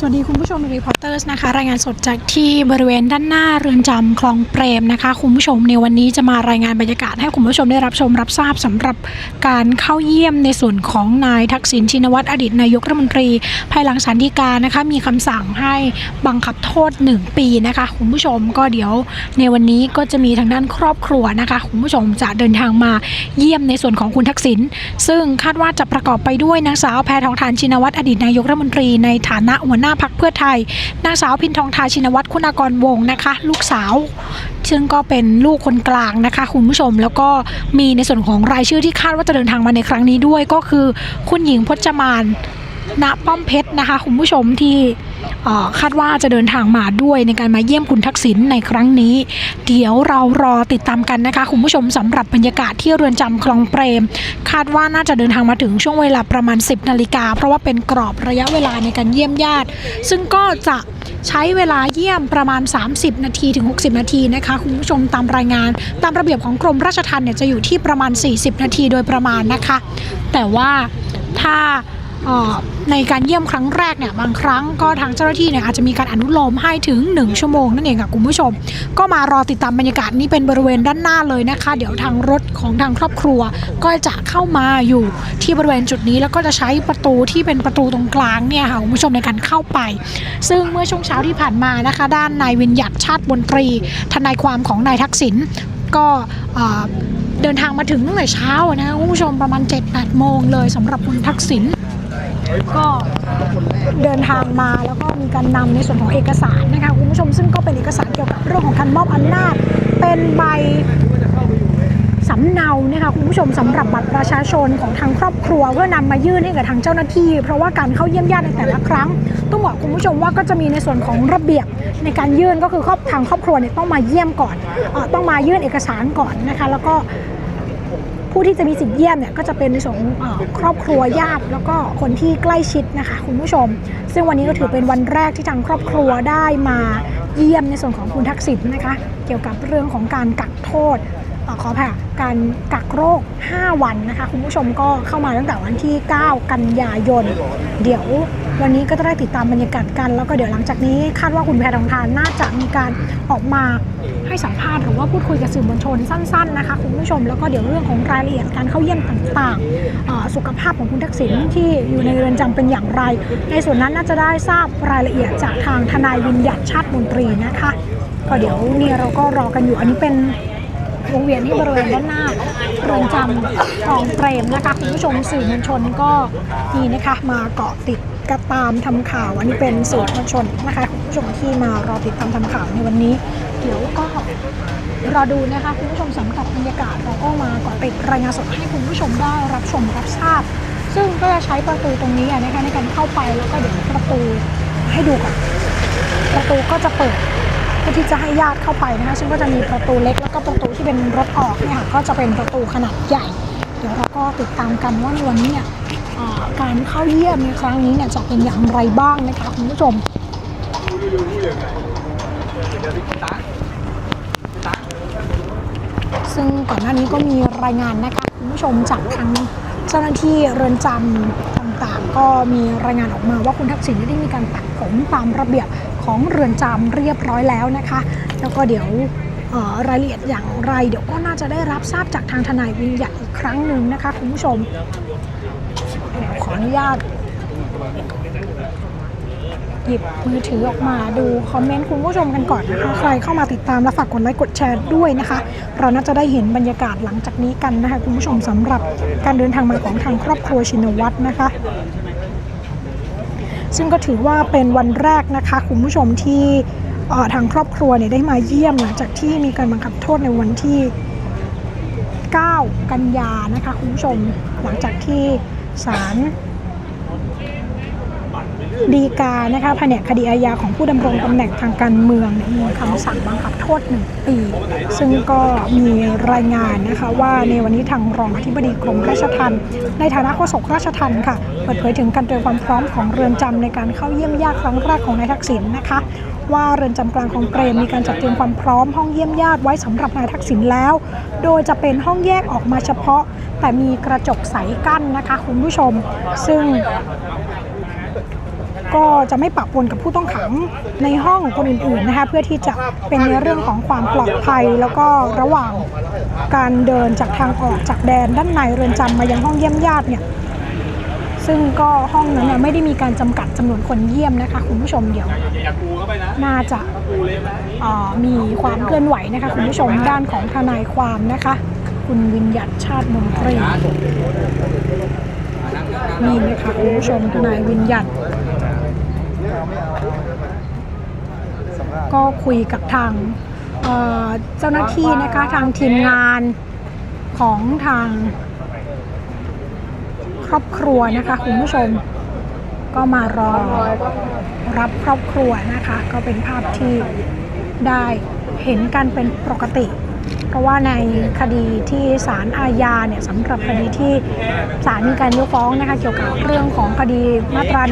สวัสดีคุณผู้ชมรีพอร์เตอร์สนะคะ รายงานสดจากที่บริเวณด้านหน้าเรือนจำคลองเปรมนะคะ คุณผู้ชมในวันนี้จะมารายงานบรรยากาศให้คุณผู้ชมได้รับชมรับทราบสำหรับการเข้าเยี่ยมในส่วนของนายทักษิณชินวัตรอดีตนายกรัฐมนตรี ภายหลังศาลฎีกานะคะมีคำสั่งให้บังคับโทษ 1 ปีนะคะ คุณผู้ชมก็เดี๋ยวในวันนี้ก็จะมีทางด้านครอบครัวนะคะคุณผู้ชมจะเดินทางมาเยี่ยมในส่วนของคุณทักษิณซึ่งคาดว่าจะประกอบไปด้วยนางสาวแพทองทานชินวัตรอดีตนายกรัฐมนตรีในฐานะหัวหน้าาพักเพื่อไทย นางสาวพินทองทาชินวัตรคุณากรวงนะคะ ลูกสาว ซึ่งก็เป็นลูกคนกลางนะคะ คุณผู้ชม แล้วก็มีในส่วนของรายชื่อที่คาดว่าจะเดินทางมาในครั้งนี้ด้วย ก็คือคุณหญิงพจมาน ณป้อมเพชรนะคะคุณผู้ชมที่คาดว่าจะเดินทางมาด้วยในการมาเยี่ยมคุณทักษิณในครั้งนี้ เดี๋ยวเรารอติดตามกันนะคะคุณผู้ชมสำหรับบรรยากาศที่เรือนจำคลองเปรม คาดว่าน่าจะเดินทางมาถึงช่วงเวลาประมาณ 10นาฬิกาเพราะว่าเป็นกรอบระยะเวลาในการเยี่ยมญาติ ซึ่งก็จะใช้เวลาเยี่ยมประมาณ 30 นาทีถึง 60 นาทีนะคะคุณผู้ชมตามรายงาน ตามระเบียบของกรมราชทัณฑ์เนี่ยจะอยู่ที่ประมาณ 40 นาทีโดยประมาณนะคะ แต่ว่าถ้า ในการเยี่ยมครั้งแรกเนี่ยบางครั้งก็ทางเจ้าหน้าที่เนี่ยอาจจะมีการอนุโลมให้ถึง 1 ชั่วโมงนั่นเองค่ะคุณผู้ชม ก็มารอติดตามบรรยากาศนี้เป็นบริเวณด้านหน้าเลยนะคะ เดี๋ยวทางรถของทางครอบครัว ก็จะเข้ามาอยู่ที่บริเวณจุดนี้ แล้วก็จะใช้ประตูที่เป็นประตูตรงกลางเนี่ยค่ะคุณผู้ชมในการเข้าไป ซึ่งเมื่อช่วงเช้าที่ผ่านมานะคะ ด้านนายวินยัตชาติบนตรี ทนายความของนายทักษิณก็เดินทางมาถึงตั้งแต่เช้านะคะคุณผู้ชมประมาณ7-8โมงเลยสำหรับคุณทักษิณ ก็เดินทางมาแล้วก็มีการนำในส่วนของเอกสารนะคะคุณผู้ชมซึ่งก็เป็นเอกสารเกี่ยวกับเรื่องของการมอบอำนาจ เป็นใบสำเนานะคะคุณผู้ชมสำหรับบัตรประชาชนของทางครอบครัวเพื่อนำมายื่นให้กับทางเจ้าหน้าที่ เพราะว่าการเข้าเยี่ยมญาติในแต่ละครั้ง ต้องบอกคุณผู้ชมว่าก็จะมีในส่วนของระเบียบในการยื่นก็คือครอบทางครอบครัวเนี่ยต้องมาเยี่ยมก่อนอต้องมายื่นเอกสารก่อนนะคะแล้วก็ ผู้ที่จะมีสิทธิ์เยี่ยมเนี่ยก็จะเป็นในส่วนของครอบครัวญาติ แล้วก็คนที่ใกล้ชิดนะคะคุณผู้ชม ซึ่งวันนี้ก็ถือเป็นวันแรกที่ทางครอบครัวได้มาเยี่ยมในส่วนของคุณทักษิณนะคะ เกี่ยวกับเรื่องของการกักโทษขออภัยค่ะการกักโรค 5 วันนะคะ คุณผู้ชมก็เข้ามาตั้งแต่วันที่ 9 กันยายน เดี๋ยววันนี้ก็จะได้ติดตามบรรยากาศกัน แล้วก็เดี๋ยวหลังจากนี้คาดว่าคุณแพทองทานน่าจะมีการออกมา ให้สัมภาษณ์หรือว่าพูดคุยกับสื่อมวลชนสั้น ๆนะคะคุณผู้ชมแล้วก็เดี๋ยวเรื่องของรายละเอียดการเข้าเยี่ยมต่างๆเอ่อสุขภาพของคุณทักษิณที่อยู่ในเรือนจำเป็นอย่างไร ในส่วนนั้นน่าจะได้ทราบรายละเอียดจากทางทนายวินยัตชาติมนตรีนะคะ ก็เดี๋ยวเนี่ยเราก็รอกันอยู่อันนี้เป็นวงเวียนที่บริเวณด้านหน้าเรือนจำคลองเปรมนะคะคุณผู้ชมสื่อมวลชนก็นี่นะคะมาเกาะติดกระตามทำข่าว อันนี้เป็นสื่อมวลชนนะคะคุณผู้ชมที่มารอติดตามทำข่าวในวันนี้ เดี๋ยวก็รอดูนะคะคุณผู้ชมสำหรับบรรยากาศเราก็มาเกาะติดรายงานสดให้คุณผู้ชมได้รับชมรับทราบ ซึ่งก็จะใช้ประตูตรงนี้นะคะในการเข้าไปแล้วก็เดี๋ยวประตูให้ดูก่อนประตูก็จะเปิดเพื่อที่จะให้ญาติเข้าไปนะคะซึ่งก็จะมีประตูเล็กแล้วก็ประตูที่เป็นรถออกเนี่ยค่ะก็จะเป็นประตูขนาดใหญ่ เดี๋ยวเราก็ติดตามกันว่าในวันนี้เนี่ยการเข้าเยี่ยมในครั้งนี้เนี่ยจะเป็นอย่างไรบ้างนะคะคุณผู้ชม ซึ่งก่อนหน้านี้ก็มีรายงานนะคะคุณผู้ชมจากทางเจ้าหน้าที่เรือนจำต่างๆ ก็มีรายงานออกมาว่าคุณทักษิณได้มีการตัดผมตามระเบียบของเรือนจำเรียบร้อยแล้วนะคะ แล้วก็เดี๋ยวรายละเอียดอย่างไร เดี๋ยวก็น่าจะได้รับทราบจากทางทนายวิญญัติอีกครั้งหนึ่งนะคะคุณผู้ชมขออนุญาต หยิบมือถือออกมาดูคอมเมนต์คุณผู้ชมกันก่อนนะคะ ใครเข้ามาติดตามและฝากกดไลค์กดแชร์ด้วยนะคะ เราน่าจะได้เห็นบรรยากาศหลังจากนี้กันนะคะ คุณผู้ชมสำหรับการเดินทางมาของทางครอบครัวชินวัตรนะคะซึ่งก็ถือว่าเป็นวันแรกนะคะ คุณผู้ชมที่ทางครอบครัวเนี่ยได้มาเยี่ยมหลังจากที่มีการบังคับโทษในวันที่ 9 กันยานะคะ คุณผู้ชมหลังจากที่ศาล ดีกานะคะแผนกคดีอาญาของผู้ดำรงตำแหน่งทางการเมืองมีคำสั่งบังคับโทษ1ปี ซึ่งก็มีรายงานนะคะว่าในวันนี้ทางรองอธิบดีกรมราชทัณฑ์ในฐานะโฆษกราชทัณฑ์ค่ะ เปิดเผยถึงการเตรียมความพร้อมของเรือนจำในการเข้าเยี่ยมญาติครั้งแรกของนายทักษิณนะคะว่าเรือนจำกลางของเปรมมีการจัดเตรียมความพร้อมห้องเยี่ยมญาติไว้สำหรับนายทักษิณแล้ว โดยจะเป็นห้องแยกออกมาเฉพาะ แต่มีกระจกใสกั้นนะคะคุณผู้ชม ซึ่ง ก็จะไม่ปะปนกับผู้ต้องขังในห้องคนอื่นๆนะคะเพื่อที่จะเป็นในเรื่องของความปลอดภัย แล้วก็ระหว่างการเดินจากทางออกจากแดนด้านในเรือนจำมายังห้องเยี่ยมญาติเนี่ยซึ่งก็ห้องนั้นเนี่ยไม่ได้มีการจำกัดจำนวนคนเยี่ยมนะคะคุณผู้ชมเดี๋ยวน่าจะมีความเคลื่อนไหวนะคะคุณผู้ชมด้านของทนายความนะคะ คุณวิญญัติชาติมนตรีนี่นะคะคุณผู้ชมทนายวิญญัติ ก็คุยกับทางเจ้าหน้าที่นะคะทางทีมงานของทางครอบครัวนะคะคุณผู้ชม ก็มารอรับครอบครัวนะคะ ก็เป็นภาพที่ได้เห็นกันเป็นปกติ เพราะว่าในคดีที่ศาลอาญาเนี่ยสำหรับคดีที่ศาลมีการยกฟ้องนะคะเกี่ยวกับเรื่องของคดีมาตรา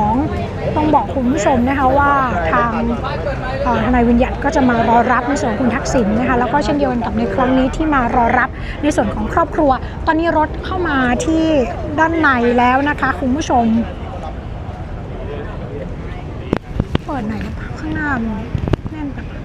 112 ต้องบอกคุณผู้ชมนะคะว่าทางทนายวิญญัติก็จะมารอรับในส่วนของคุณทักษิณนะคะแล้วก็เช่นเดียวกันกับในครั้งนี้ที่มารอรับในส่วนของครอบครัว ตอนนี้รถเข้ามาที่ด้านในแล้วนะคะคุณผู้ชม เปิดไหนอยนะข้างหน้ามันแน่นแบบอะ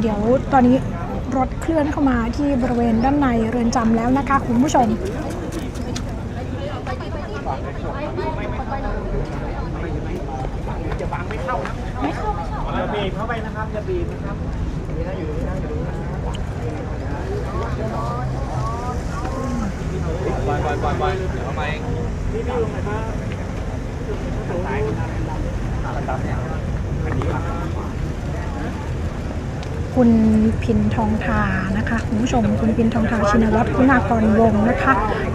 เดี๋ยวตอนนี้รถเคลื่อนเข้ามาที่บริเวณด้านในเรือนจำแล้วนะคะ คุณผู้ชมอย่าบีบเข้าไปนะครับอย่าบีบนะครับปล่อยปล่อยปล่อยปล่อยเดี๋ยวเข้ามาเองนี่พี่ลงไหนบ้าง คุณพินทองทานะคะคุณผู้ชมคุณพินทองทาชินวัตรคุณากรวงศ์นะคะ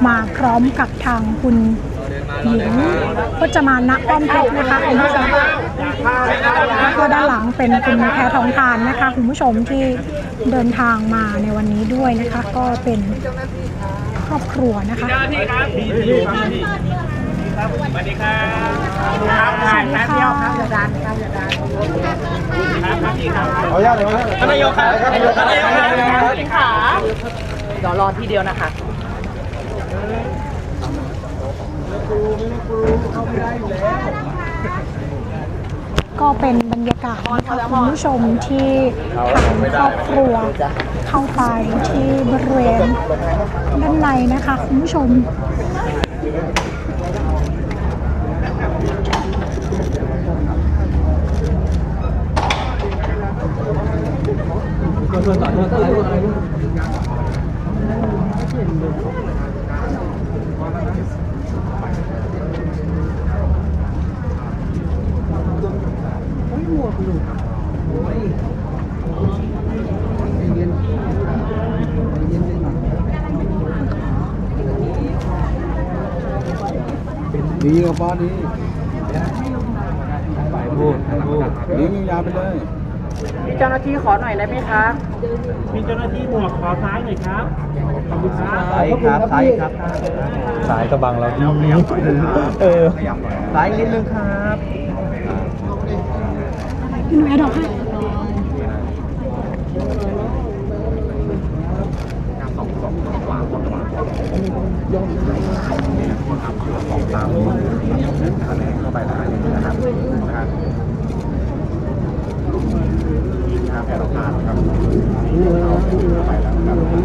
มาพร้อมกับทางคุณหญิงพจมานณป้อมเพชรนะคะคุณผู้ชมแล้วก็ด้านหลังเป็นคุณแพทองทานนะคะคุณผู้ชมที่เดินทางมาในวันนี้ด้วยนะคะ ก็เป็นครอบครัวนะคะ ครับพี่อยู่ครับพี่ครับสวัสดีครับครับถ่ายแป๊บเดียวครับอย่าดันครับอย่าดันครับครับพี่ครับขออนุญาตเลยครับท่านนายกครับท่านนายกครับท่านนายกครับสวัสดีครับเดี๋ยวรอที่เดียวนะคะก็เป็นบรรยากาศนะคะคุณผู้ชมที่ทางครอบครัวเข้าไปที่บริเวณด้านในนะคะคุณผู้ชม ดีกับป้าดีพูดพูดดีมียาไปเล ยพี่เจ้าหน้าที่ขอหน่อยได้ไหมคะมีเจ้าหน้าที่หมวกขอซ้ายหน่อยครับขอบคุณครับสายครับสายครับสายกระบังเราดีเออสายนิดนึงครับพี่หนูแอดดอกให้ตามนี้เข้าไปได้นะครับ ครับครับแอร์เราผ่านครับไปแล้วครับ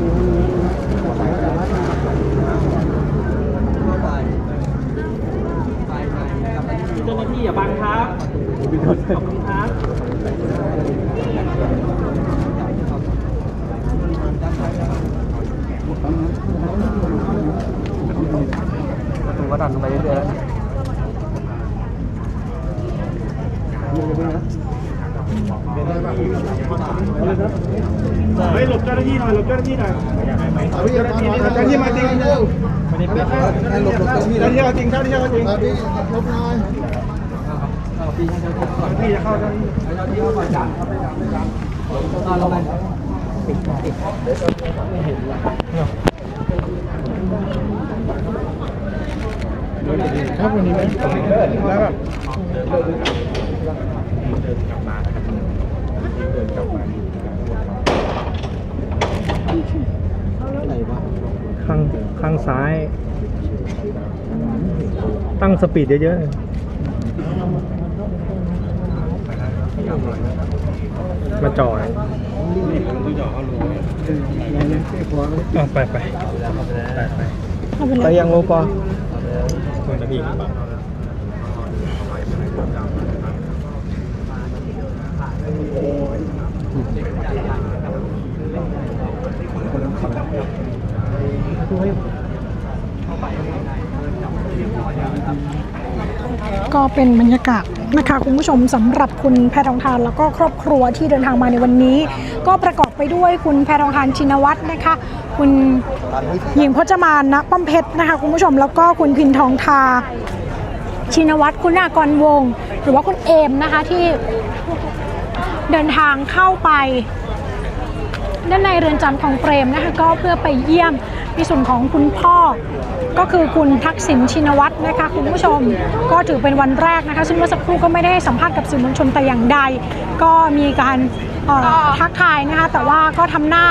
เจ้าหน้าที่อย่าบังครับขอบคุณครับ ประตูก็ดันลงไปเรื่อยๆ เฮ้ยหลบเจ้าหน้าที่หน่อยหลบเจ้าหน้าที่หน่อยเจ้าหน้าที่เจ้าหน้าที่มาจริงไม่ได้เป็นเจ้าหน้า ที่เอาจริงเจ้าที่เอาจริงพี่ลบหน่อยพี่จะเข้าเจ้าหน้าที่เครับวันนี้ไม่แล้วแบบเดินกลับมานะครับเดินกลับมาไหนวะข้างข้างซ้าย ตั้งสปีดเยอะๆ มาจอดเอาไปไปไปไปเอาไปเลไปยยังโอปอคนละพี่ ก็เป็นบรรยากาศนะคะคุณผู้ชมสำหรับคุณแพทองทานแล้วก็ครอบครัวที่เดินทางมาในวันนี้ ก็ประกอบไปด้วยคุณแพทองทานชินวัตรนะคะ คุณหญิงพจมานนะป้อมเพชรนะคะคุณผู้ชมแล้วก็คุณพินทองทา ชินวัตรคุณากรวง หรือว่าคุณเอมนะคะที่เดินทางเข้าไปด้านในเรือนจำของเปรมนะคะก็เพื่อไปเยี่ยมในส่วนของคุณพ่อ ก็คือคุณทักษิณชินวัตรนะคะคุณผู้ชมก็ถือเป็นวันแรกนะคะซึ่งเมื่อสักครู่ก็ไม่ได้ให้สัมภาษณ์กับสื่อมวลชนแต่อย่างใด ก็มีการเอ่อทักทายนะคะแต่ว่าก็ทำหน้า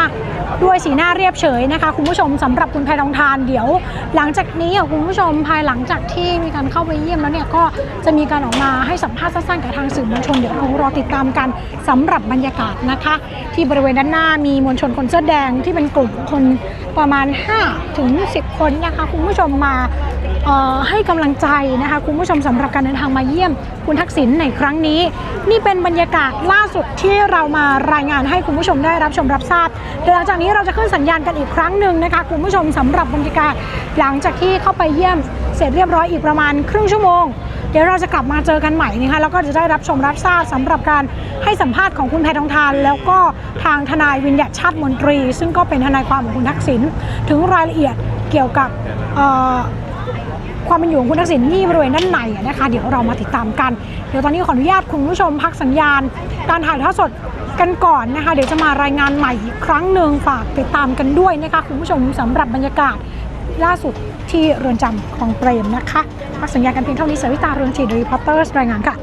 ด้วยสีหน้าเรียบเฉยนะคะ คุณผู้ชมสำหรับคุณแพทองทานเดี๋ยว หลังจากนี้อะคุณผู้ชมภายหลังจากที่มีการเข้าไปเยี่ยมแล้วเนี่ยก็จะมีการออกมาให้สัมภาษณ์สั้นๆกับทางสื่อมวลชนเดี๋ยวคงรอติดตามกันสำหรับบรรยากาศนะคะ ที่บริเวณด้านหน้ามีมวลชนคนเสื้อแดงที่เป็นกลุ่มคนประมาณ 5 ถึง 10 คนนะคะคุณผู้ชมมาให้กำลังใจนะคะคุณผู้ชมสำหรับการเดินทางมาเยี่ยมคุณทักษิณในครั้งนี้ นี่เป็นบรรยากาศล่าสุดที่เรามารายงานให้คุณผู้ชมได้รับชมรับทราบเดี๋ยวหลังจากนี้เราจะขึ้นสัญญาณกันอีกครั้งหนึ่งนะคะคุณผู้ชมสำหรับบรรยากาศหลังจากที่เข้าไปเยี่ยมเสร็จเรียบร้อยอีกประมาณครึ่งชั่วโมง เดี๋ยวเราจะกลับมาเจอกันใหม่นะคะแล้วก็จะได้รับชมรับทราบสำหรับการให้สัมภาษณ์ของคุณแพทองทาน แล้วก็ทางทนายวิญญาชาติมนตรี ซึ่งก็เป็นทนายความของคุณทักษิณถึงรายละเอียดเกี่ยวกับความเป็นอยู่ของคุณทักษิณที่บริเวณด้านในนะคะเดี๋ยวเรามาติดตามกัน เดี๋ยวตอนนี้ขออนุญาตคุณผู้ชมพักสัญญาณ การถ่ายทอดสดกันก่อนนะคะ เดี๋ยวจะมารายงานใหม่อีกครั้งหนึ่งฝากติดตามกันด้วยนะคะคุณผู้ชมสำหรับบรรยากาศล่าสุดที่เรือนจำของเปรมนะคะ พักสัญญาณกันเพียงเท่านี้สวิตาเรืองศรีรีพอร์เตอร์รายงานค่ะ